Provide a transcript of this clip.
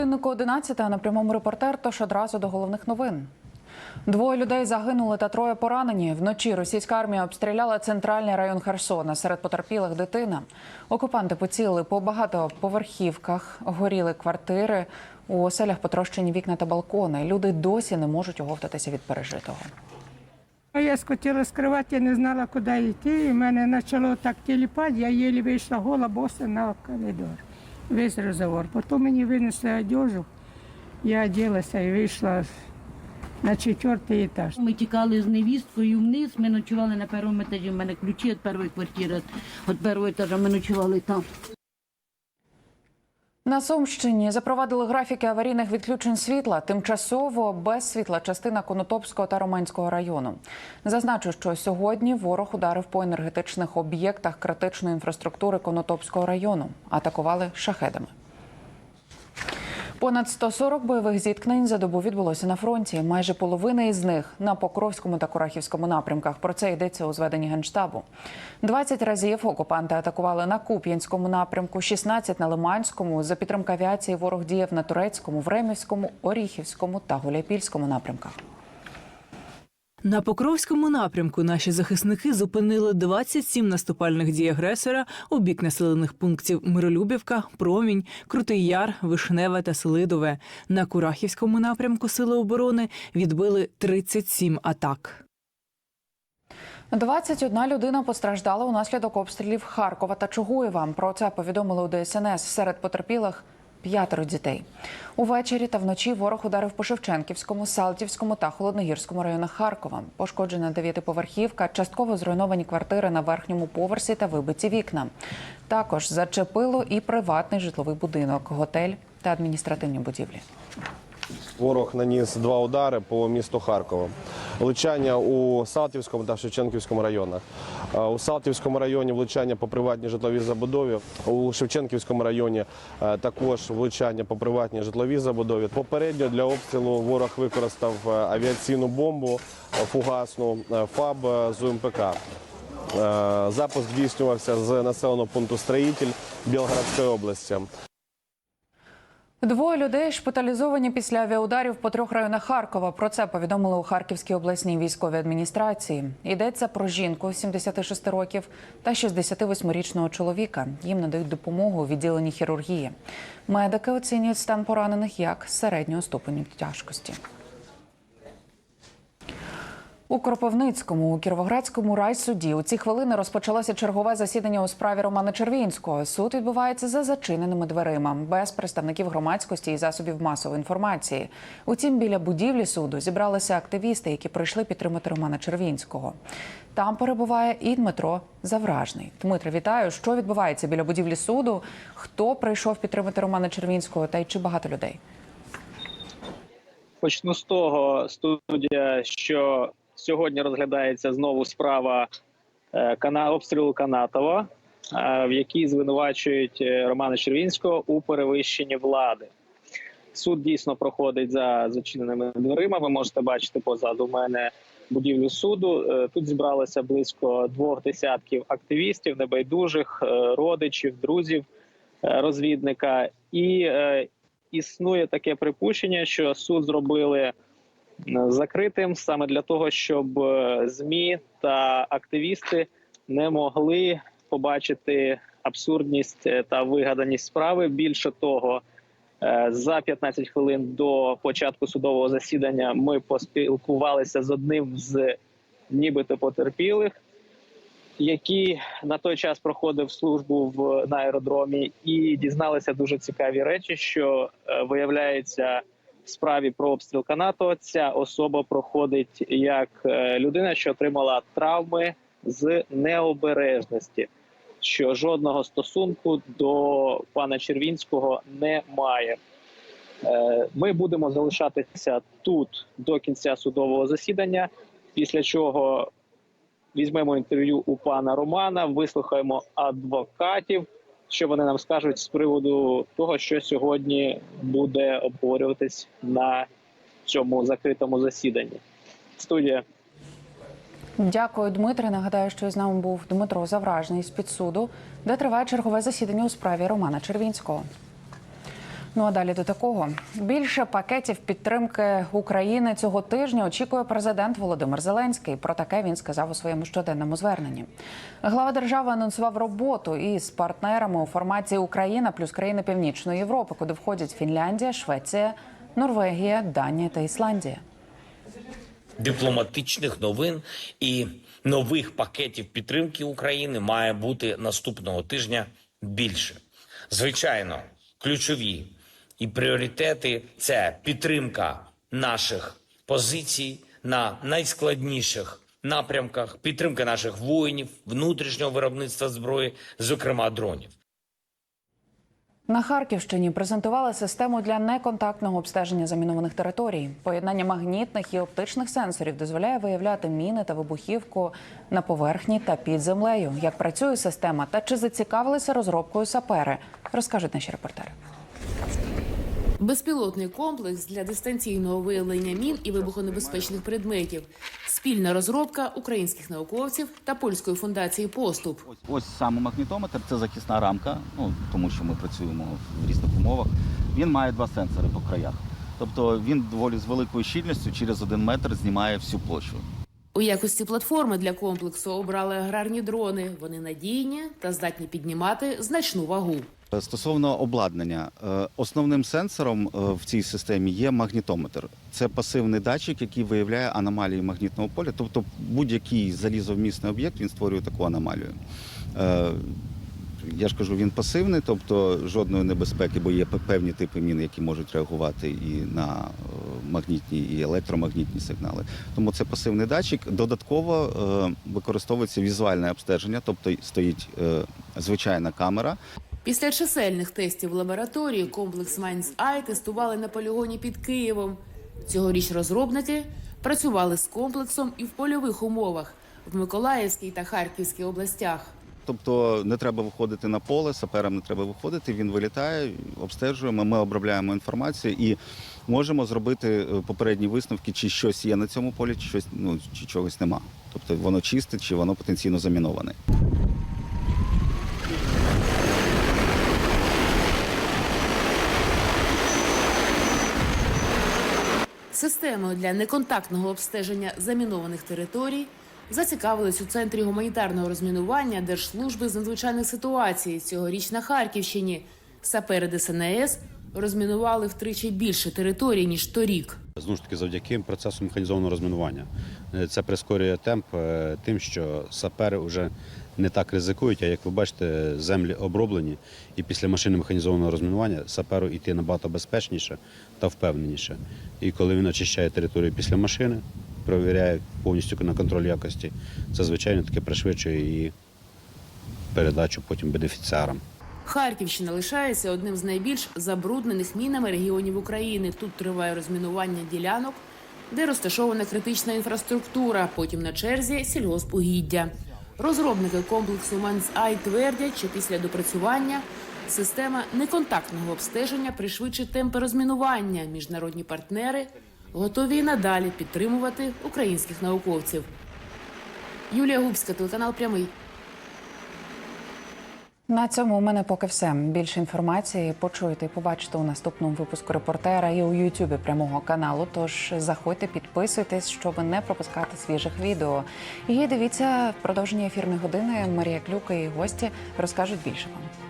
годиннику 11 а на прямому репортер. Тож одразу до головних новин. Двоє людей загинули та троє поранені. Вночі російська армія обстріляла центральний район Херсона. Серед потерпілих дитина. Окупанти поцілили по багатоповерхівках, горіли квартири. У оселях потрощені вікна та балкони. Люди досі не можуть оговтатися від пережитого. Я скотіла з кровати, я не знала, куди йти. І мене почало так тіліпати, я єлі вийшла гола боса на коридор. Весь розговор. Потім мені винесли одежу, я оделася і вийшла на четвертий етаж. Ми тікали з невісткою вниз, ми ночували на першому етажі. У мене ключі від першої квартири, від першого етажа ми ночували там. На Сумщині запровадили графіки аварійних відключень світла. Тимчасово без світла частина Конотопського та Романського району. Зазначу, що сьогодні ворог ударив по енергетичних об'єктах критичної інфраструктури Конотопського району. Атакували шахедами. Понад 140 бойових зіткнень за добу відбулося на фронті. Майже половина із них на Покровському та Курахівському напрямках. Про це йдеться у зведенні генштабу. 20 разів окупанти атакували на Куп'янському напрямку, 16 на Лиманському. За підтримки авіації ворог діяв на Турецькому, Времівському, Оріхівському та Гуляйпільському напрямках. На Покровському напрямку наші захисники зупинили 27 наступальних дій агресора у бік населених пунктів Миролюбівка, Промінь, Крутий Яр, Вишневе та Селидове. На Курахівському напрямку Сили оборони відбили 37 атак. 21 людина постраждала унаслідок обстрілів Харкова та Чугуєва. Про це повідомили у ДСНС. Серед потерпілих п'ятеро дітей. Увечері та вночі ворог ударив по Шевченківському, Салтівському та Холодногірському районах Харкова. Пошкоджена дев'ятиповерхівка, частково зруйновані квартири на верхньому поверсі та вибиті вікна. Також зачепило і приватний житловий будинок, готель та адміністративні будівлі. Ворог наніс два удари по місту Харкова. Влучання у Салтівському та Шевченківському районах. Е, У Салтівському районі влучання по приватній житловій забудові. У Шевченківському районі е, також влучання по приватній житловій забудові. Попередньо для обстрілу ворог використав е, авіаційну бомбу фугасну ФАБ з УМПК. Запуск здійснювався з населеного пункту Строїтель Білгородської області. Двоє людей шпиталізовані після авіаударів по трьох районах Харкова. Про це повідомили у Харківській обласній військовій адміністрації. Йдеться про жінку 76 років та 68-річного чоловіка. Їм надають допомогу у відділенні хірургії. Медики оцінюють стан поранених як середнього ступеню тяжкості. У Кропивницькому у Кіровоградському райсуді у ці хвилини розпочалося чергове засідання у справі Романа Червінського. Суд відбувається за зачиненими дверима, без представників громадськості і засобів масової інформації. Утім, біля будівлі суду зібралися активісти, які прийшли підтримати Романа Червінського. Там перебуває і Дмитро Завражний. Дмитро, вітаю. Що відбувається біля будівлі суду? Хто прийшов підтримати Романа Червінського та й чи багато людей? Почну з того, студія, що сьогодні розглядається знову справа е, обстрілу Канатова, е, в якій звинувачують е, Романа Червінського у перевищенні влади. Суд дійсно проходить за зачиненими дверима. Ви можете бачити позаду мене будівлю суду. Тут зібралося близько двох десятків активістів, небайдужих, родичів, друзів розвідника. І існує таке припущення, що суд зробили закритим саме для того, щоб е, змі та активісти не могли побачити абсурдність е, та вигаданість справи. Більше того, е, за 15 хвилин до початку судового засідання ми поспілкувалися з одним з нібито потерпілих. Які на той час проходив службу в на аеродромі, і дізналися дуже цікаві речі, що виявляється справі про обстріл канату. Ця особа проходить як е, людина, що отримала травми з необережності, що жодного стосунку до пана Червінського немає. Е, Ми будемо залишатися тут до кінця судового засідання, після чого візьмемо інтерв'ю у пана Романа, вислухаємо адвокатів, що вони нам скажуть з приводу того, що сьогодні буде обговорюватись на цьому закритому засіданні. Студія. Дякую, Дмитре. Нагадаю, що з нами був Дмитро Завражний з підсуду, де триває чергове засідання у справі Романа Червінського. Ну а далі до такого більше пакетів підтримки України цього тижня очікує президент Володимир Зеленський. Про таке він сказав у своєму щоденному зверненні. Глава держави анонсував роботу із партнерами у форматі Україна плюс країни Північної Європи, куди входять Фінляндія, Швеція, Норвегія, Данія та Ісландія. дипломатичних новин і нових пакетів підтримки України має бути наступного тижня більше. Звичайно, ключові і пріоритети це підтримка наших позицій на найскладніших напрямках, підтримка наших воїнів, внутрішнього виробництва зброї, зокрема дронів. На Харківщині презентували систему для неконтактного обстеження замінованих територій. Поєднання магнітних і оптичних сенсорів дозволяє виявляти міни та вибухівку на поверхні та під землею. Як працює система та чи зацікавилися розробкою сапери, розкажуть наші репортери. Безпілотний комплекс для дистанційного виявлення мін і вибухонебезпечних предметів. Спільна розробка українських науковців та польської фундації Поступ. Ось, ось саме магнітометр це захисна рамка, ну тому що ми працюємо в різних умовах. Він має два сенсори по краях. Тобто він доволі з великою щільністю через один метр знімає всю площу. У якості платформи для комплексу обрали аграрні дрони. Вони надійні та здатні піднімати значну вагу. Стосовно обладнання, е, основним сенсором е, в цій системі є магнітометр. Це пасивний датчик, який виявляє аномалії магнітного поля. Тобто будь-який залізовмісний об'єкт він створює таку аномалію. Е, Я ж кажу, він пасивний, тобто жодної небезпеки, бо є певні типи мін, які можуть реагувати і на е, магнітні, і електромагнітні сигнали. Тому це пасивний датчик. Додатково е, використовується візуальне обстеження, тобто стоїть е, звичайна камера, Після чисельних тестів лабораторії комплекс Майнс Ай тестували на полігоні під Києвом. Цьогоріч розробники працювали з комплексом і в польових умовах в Миколаївській та Харківській областях. Тобто не треба виходити на поле, саперам не треба виходити. Він вилітає, обстежуємо. Ми обробляємо інформацію і можемо зробити е, попередні висновки, чи щось є на цьому полі, чи щось ну чи чогось нема. Тобто воно чисте, чи воно потенційно заміноване. Системою для неконтактного обстеження замінованих територій зацікавились у центрі гуманітарного розмінування Держслужби з надзвичайних ситуацій. Цьогоріч на Харківщині сапери ДСНС розмінували втричі більше територій ніж торік. Знову ж таки, завдяки процесу механізованого розмінування. Е, Це прискорює темп е, тим, що сапери вже не так ризикують, а як ви бачите, землі оброблені, і після машини механізованого розмінування саперу йти набагато безпечніше та впевненіше. І коли він очищає територію після машини, перевіряє повністю на контроль якості, це звичайно таки пришвидшує її передачу потім бенефіціарам. Харківщина лишається одним з найбільш забруднених мінами регіонів України. Тут триває розмінування ділянок, де розташована критична інфраструктура. Потім на черзі сільгоспугіддя. Розробники комплексу Мансай твердять, що після допрацювання система неконтактного обстеження пришвидшить темпи розмінування. Міжнародні партнери готові і надалі підтримувати українських науковців. Юлія Губська, телеканал Прямий. На цьому у мене поки все. Більше інформації почуєте і побачите у наступному випуску репортера і у Ютубі прямого каналу. Тож заходьте, підписуйтесь, щоб не пропускати свіжих відео. І дивіться в продовженні ефірної години. Марія Клюка і гості розкажуть більше вам.